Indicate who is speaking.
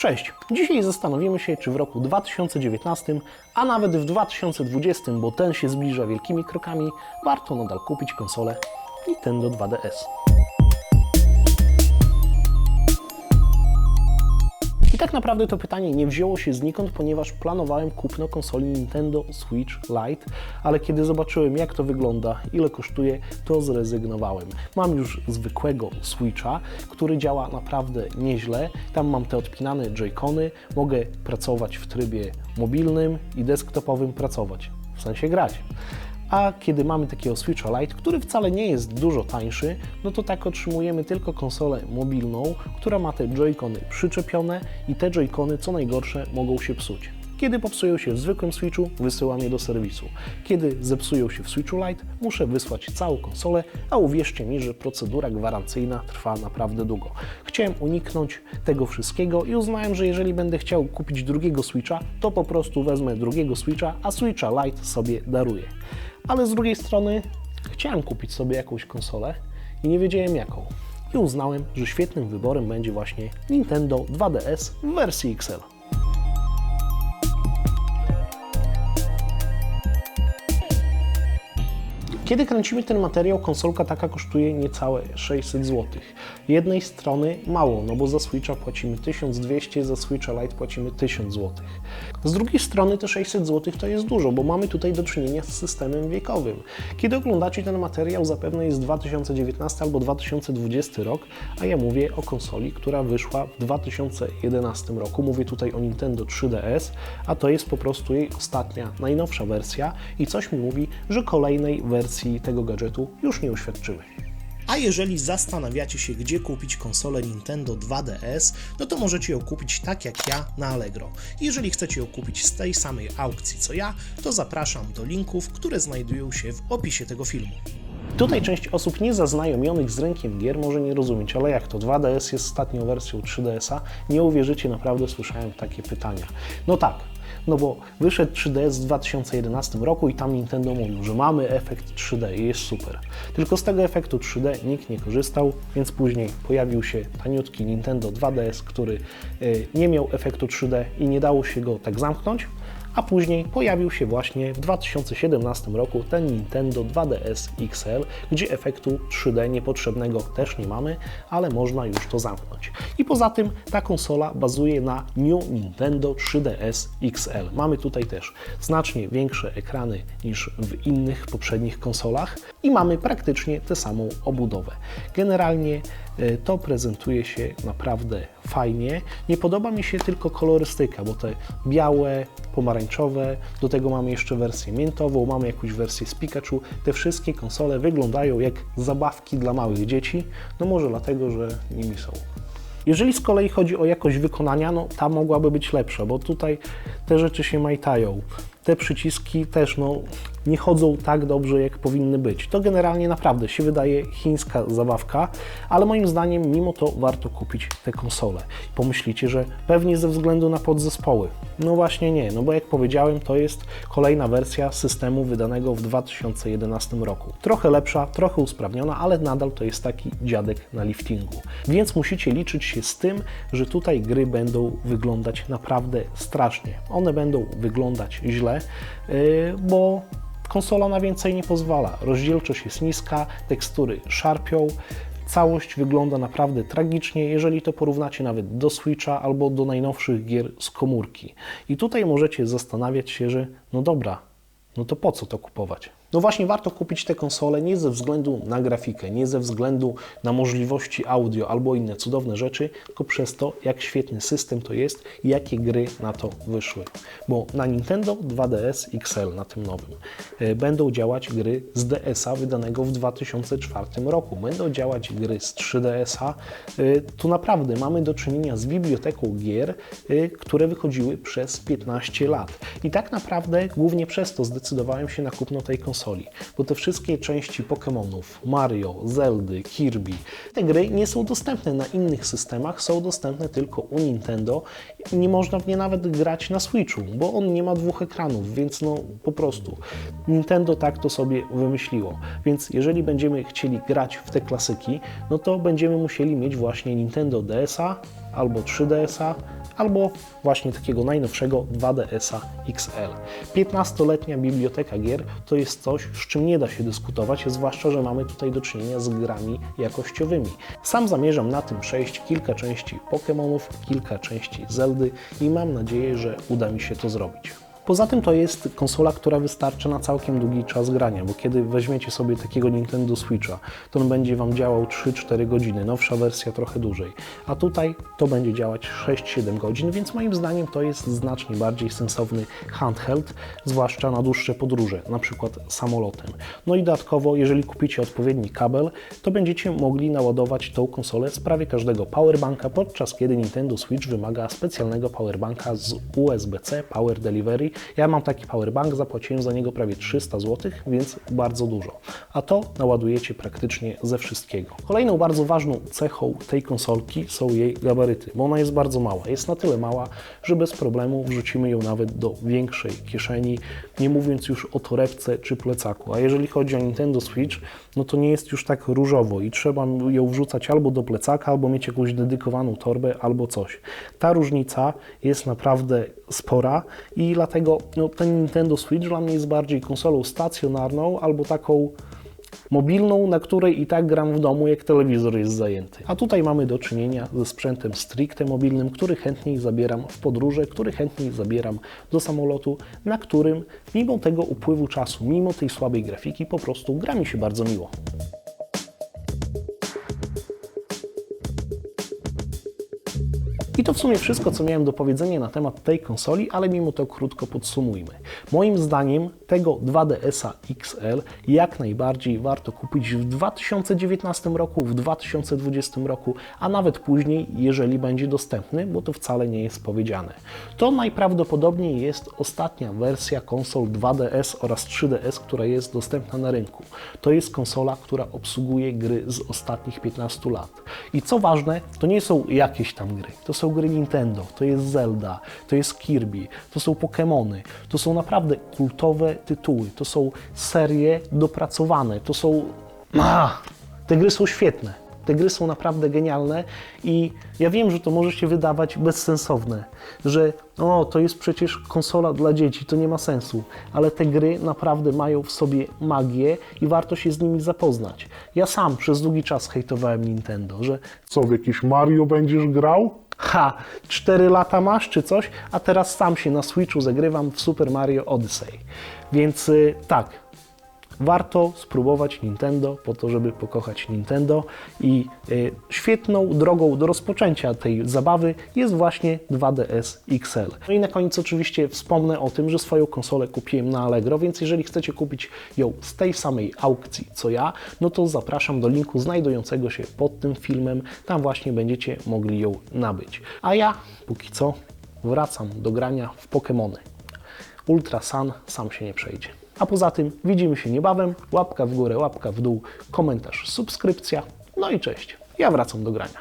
Speaker 1: Cześć! Dzisiaj zastanowimy się, czy w roku 2019, a nawet w 2020, bo ten się zbliża wielkimi krokami, warto nadal kupić konsolę Nintendo 2DS. Tak naprawdę to pytanie nie wzięło się znikąd, ponieważ planowałem kupno konsoli Nintendo Switch Lite, ale kiedy zobaczyłem jak to wygląda, ile kosztuje, to zrezygnowałem. Mam już zwykłego Switcha, który działa naprawdę nieźle. Tam mam te odpinane joycony, mogę pracować w trybie mobilnym i desktopowym pracować, w sensie grać. A kiedy mamy takiego Switcha Lite, który wcale nie jest dużo tańszy, no to tak otrzymujemy tylko konsolę mobilną, która ma te joycony przyczepione i te joycony, co najgorsze, mogą się psuć. Kiedy popsują się w zwykłym Switchu, wysyłam je do serwisu. Kiedy zepsują się w Switchu Lite, muszę wysłać całą konsolę, a uwierzcie mi, że procedura gwarancyjna trwa naprawdę długo. Chciałem uniknąć tego wszystkiego i uznałem, że jeżeli będę chciał kupić drugiego Switcha, to po prostu wezmę drugiego Switcha, a Switcha Lite sobie daruję. Ale z drugiej strony chciałem kupić sobie jakąś konsolę i nie wiedziałem jaką. I uznałem, że świetnym wyborem będzie właśnie Nintendo 2DS w wersji XL. Kiedy kręcimy ten materiał, konsolka taka kosztuje niecałe 600 zł. Jednej strony mało, no bo za Switcha płacimy 1200, za Switcha Lite płacimy 1000 zł. Z drugiej strony te 600 zł to jest dużo, bo mamy tutaj do czynienia z systemem wiekowym. Kiedy oglądacie ten materiał, zapewne jest 2019 albo 2020 rok, a ja mówię o konsoli, która wyszła w 2011 roku. Mówię tutaj o Nintendo 3DS, a to jest po prostu jej ostatnia, najnowsza wersja i coś mi mówi, że kolejnej wersji tego gadżetu już nie uświadczymy. A jeżeli zastanawiacie się, gdzie kupić konsolę Nintendo 2DS, no to możecie ją kupić tak jak ja na Allegro. Jeżeli chcecie ją kupić z tej samej aukcji co ja, to zapraszam do linków, które znajdują się w opisie tego filmu. Tutaj część osób niezaznajomionych z rynkiem gier może nie rozumieć, ale jak to 2DS jest ostatnią wersją 3DS-a? Nie uwierzycie, naprawdę słyszałem takie pytania. No tak, no bo wyszedł 3DS w 2011 roku i tam Nintendo mówił, że mamy efekt 3D i jest super. Tylko z tego efektu 3D nikt nie korzystał, więc później pojawił się taniutki Nintendo 2DS, który y, nie miał efektu 3D i nie dało się go tak zamknąć, a później pojawił się właśnie w 2017 roku ten Nintendo 2DS XL, gdzie efektu 3D niepotrzebnego też nie mamy, ale można już to zamknąć. I poza tym ta konsola bazuje na New Nintendo 3DS XL. Mamy tutaj też znacznie większe ekrany niż w innych poprzednich konsolach i mamy praktycznie tę samą obudowę. Generalnie e, to prezentuje się naprawdę fajnie. Nie podoba mi się tylko kolorystyka, bo te białe, pomarańczowe, do tego mamy jeszcze wersję miętową, mamy jakąś wersję z Pikachu. Te wszystkie konsole wyglądają jak zabawki dla małych dzieci, no może dlatego, że nimi są. Jeżeli z kolei chodzi o jakość wykonania, no ta mogłaby być lepsza, bo tutaj te rzeczy się majtają. Te przyciski też no, nie chodzą tak dobrze, jak powinny być. To generalnie naprawdę się wydaje chińska zabawka, ale moim zdaniem mimo to warto kupić te konsole. Pomyślicie, że pewnie ze względu na podzespoły. No właśnie nie, no bo jak powiedziałem, to jest kolejna wersja systemu wydanego w 2011 roku. Trochę lepsza, trochę usprawniona, ale nadal to jest taki dziadek na liftingu. Więc musicie liczyć się z tym, że tutaj gry będą wyglądać naprawdę strasznie. One będą wyglądać źle, yy, bo konsola na więcej nie pozwala. Rozdzielczość jest niska, tekstury szarpią, całość wygląda naprawdę tragicznie, jeżeli to porównacie nawet do Switcha albo do najnowszych gier z komórki. I tutaj możecie zastanawiać się, że no dobra, no to po co to kupować? No właśnie warto kupić te konsole nie ze względu na grafikę, nie ze względu na możliwości audio albo inne cudowne rzeczy, tylko przez to, jak świetny system to jest i jakie gry na to wyszły. Bo na Nintendo 2DS XL, na tym nowym, e, będą działać gry z DS-a wydanego w 2004 roku. Będą działać gry z 3DS-a. E, Tu naprawdę mamy do czynienia z biblioteką gier, e, które wychodziły przez 15 lat. I tak naprawdę głównie przez to zdecydowałem się na kupno tej konsoli konsoli, bo te wszystkie części Pokémonów, Mario, Zeldy, Kirby, te gry nie są dostępne na innych systemach, są dostępne tylko u Nintendo. Nie można w nie nawet grać na Switchu, bo on nie ma dwóch ekranów, więc no po prostu Nintendo tak to sobie wymyśliło. Więc jeżeli będziemy chcieli grać w te klasyki, no to będziemy musieli mieć właśnie Nintendo DS-a albo 3DS-a, albo właśnie takiego najnowszego 2DS-a XL. 15-letnia biblioteka gier to jest coś, z czym nie da się dyskutować, zwłaszcza, że mamy tutaj do czynienia z grami jakościowymi. Sam zamierzam na tym przejść kilka części Pokémonów, kilka części Zeldy i mam nadzieję, że uda mi się to zrobić. Poza tym to jest konsola, która wystarcza na całkiem długi czas grania, bo kiedy weźmiecie sobie takiego Nintendo Switcha, to on będzie Wam działał 3-4 godziny, nowsza wersja trochę dłużej. A tutaj to będzie działać 6-7 godzin, więc moim zdaniem to jest znacznie bardziej sensowny handheld, zwłaszcza na dłuższe podróże, na przykład samolotem. No i dodatkowo, jeżeli kupicie odpowiedni kabel, to będziecie mogli naładować tą konsolę z prawie każdego powerbanka, podczas kiedy Nintendo Switch wymaga specjalnego powerbanka z USB-C Power Delivery. Ja mam taki powerbank, zapłaciłem za niego prawie 300 zł, więc bardzo dużo. A to naładujecie praktycznie ze wszystkiego. Kolejną bardzo ważną cechą tej konsolki są jej gabaryty, bo ona jest bardzo mała. Jest na tyle mała, że bez problemu wrzucimy ją nawet do większej kieszeni, nie mówiąc już o torebce czy plecaku. A jeżeli chodzi o Nintendo Switch, no to nie jest już tak różowo i trzeba ją wrzucać albo do plecaka, albo mieć jakąś dedykowaną torbę, albo coś. Ta różnica jest naprawdę spora i dlatego no, ten Nintendo Switch dla mnie jest bardziej konsolą stacjonarną albo taką mobilną, na której i tak gram w domu, jak telewizor jest zajęty. A tutaj mamy do czynienia ze sprzętem stricte mobilnym, który chętniej zabieram w podróże, który chętniej zabieram do samolotu, na którym mimo tego upływu czasu, mimo tej słabej grafiki, po prostu gra mi się bardzo miło. To w sumie wszystko, co miałem do powiedzenia na temat tej konsoli, ale mimo to krótko podsumujmy. Moim zdaniem tego 2DS-a XL jak najbardziej warto kupić w 2019 roku, w 2020 roku, a nawet później, jeżeli będzie dostępny, bo to wcale nie jest powiedziane. To najprawdopodobniej jest ostatnia wersja konsol 2DS oraz 3DS, która jest dostępna na rynku. To jest konsola, która obsługuje gry z ostatnich 15 lat. I co ważne, to nie są jakieś tam gry, to są gry Nintendo, to jest Zelda, to jest Kirby, to są Pokémony, to są naprawdę kultowe tytuły, to są serie dopracowane, to są... Ah, te gry są świetne. Te gry są naprawdę genialne i ja wiem, że to może się wydawać bezsensowne, że o, to jest przecież konsola dla dzieci, to nie ma sensu, ale te gry naprawdę mają w sobie magię i warto się z nimi zapoznać. Ja sam przez długi czas hejtowałem Nintendo, że
Speaker 2: Co, w jakiś Mario będziesz grał?
Speaker 1: Ha, 4 lata masz czy coś, a teraz sam się na Switchu zagrywam w Super Mario Odyssey. Więc y, tak, warto spróbować Nintendo po to, żeby pokochać Nintendo i y, świetną drogą do rozpoczęcia tej zabawy jest właśnie 2DS XL. No i na koniec oczywiście wspomnę o tym, że swoją konsolę kupiłem na Allegro, więc jeżeli chcecie kupić ją z tej samej aukcji co ja, no to zapraszam do linku znajdującego się pod tym filmem, tam właśnie będziecie mogli ją nabyć. A ja póki co wracam do grania w Pokémony. Ultra Sun sam się nie przejdzie. A poza tym widzimy się niebawem. Łapka w górę, łapka w dół, komentarz, subskrypcja. No i cześć. Ja wracam do grania.